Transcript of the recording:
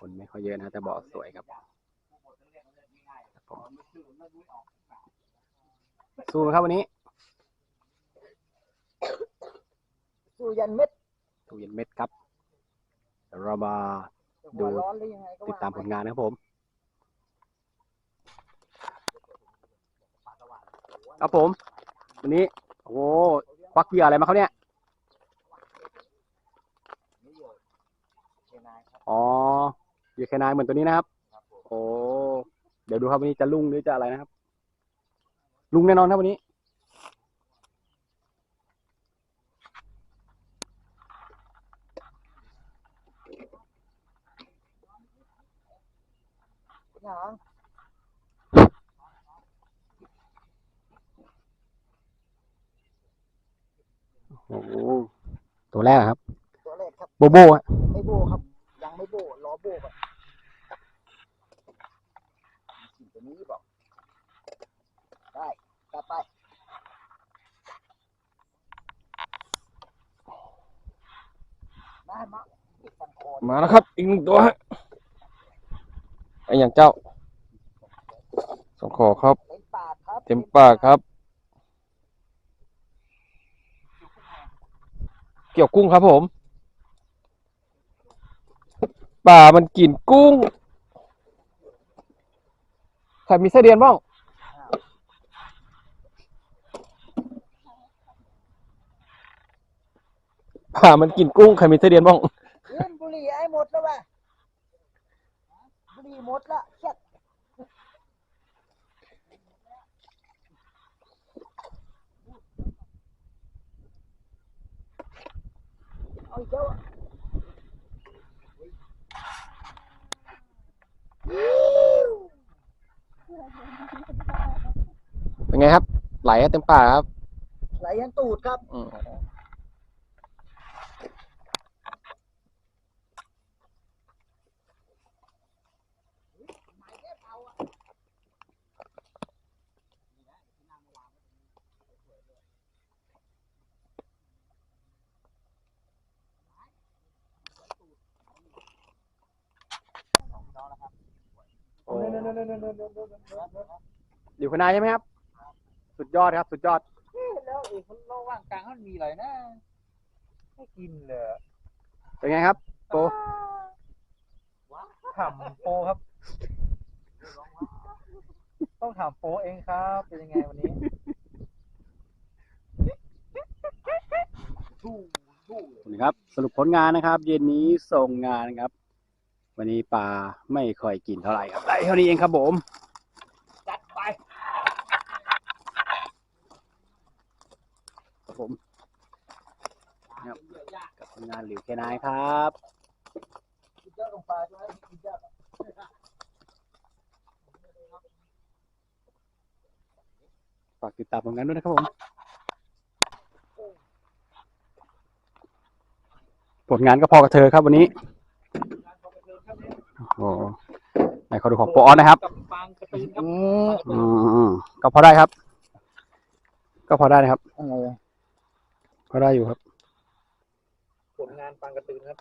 คนไม่ค่อยเยอะนะแต่บ่อสวยครับครับผมสู้ไหมครับวันนี้ สู้ยันเม็ดตู้เย็นเม็ดครับเดี๋ยวเรามาหัวร้อนหรือยังไงก็ติดว่าตามผลงานนะครับผมครับผมวันนี้ โอ้โหควักเหยื่ออะไรมาเขาเนี่ย อ๋อเห ยื่อแคนายเหมือนตัวนี้นะครับ โอ้ เดี๋ยวดูครับวันนี้จะลุ่งหรือจะอะไรนะครับ ลุงแน่นอนครับวันนี้อย่างโอ้โหตัวแรกอะครับ ตัวแรกครับ โบโบฮะ ไม่โบครับ ยังไม่โบรอโบก่อนสิ่งตัวนี้บอก ได้กลับไปมามาติดฟันคอ มาแล้วครับ อีกหนึ่งตัวฮะไออย่างเจ้าสองขอครับเต็มปากครับ เต็มปากครับ เกี่ยวกุ้งครับผม ป่ามันกินกุ้งใครมีไส้เดือนบ้างป่ามันกินกุ้งใครมีไส้เดือนบ้าง เล่นบุหรี่ไอ้หมดแล้วว่ะ บุหรี่หมดละเช็ดเอาอีกแล้วอะเป็นไงครับ ไหลเต็มปากครับ ไหลยันตูดครับ อืม อ้อยู่ข้างในใช่ไหมครับ สุดยอดครับ สุดยอดแล้วไอ้คนระหว่างกลางมันมีอะไรนะไม่กินเลยเป็นไงครับโตถามโปครับ ต้องถามโปเองครับ เป็นยังไงวันนี้นะครับ สรุปผลงานนะครับ เย็นนี้ส่งงานครับ วันนี้ปลาไม่ค่อยกินเท่าไหร่ครับได้เท่านี้เองครับผมจัดไปครับผมครับกับผลงานหลิวแคนายครับฝากติดตามผลงานด้วยนะครับผม ผลงานก็พอกับเธอครับวันนี้ โอ้โหไหนขอดูของโปรออนนะครับกับฟางกระตือครับอืมก็พอได้ครับ ก็พอได้นะครับ อะไรพอได้อยู่ครับ ผลงานฟางกระตือครับ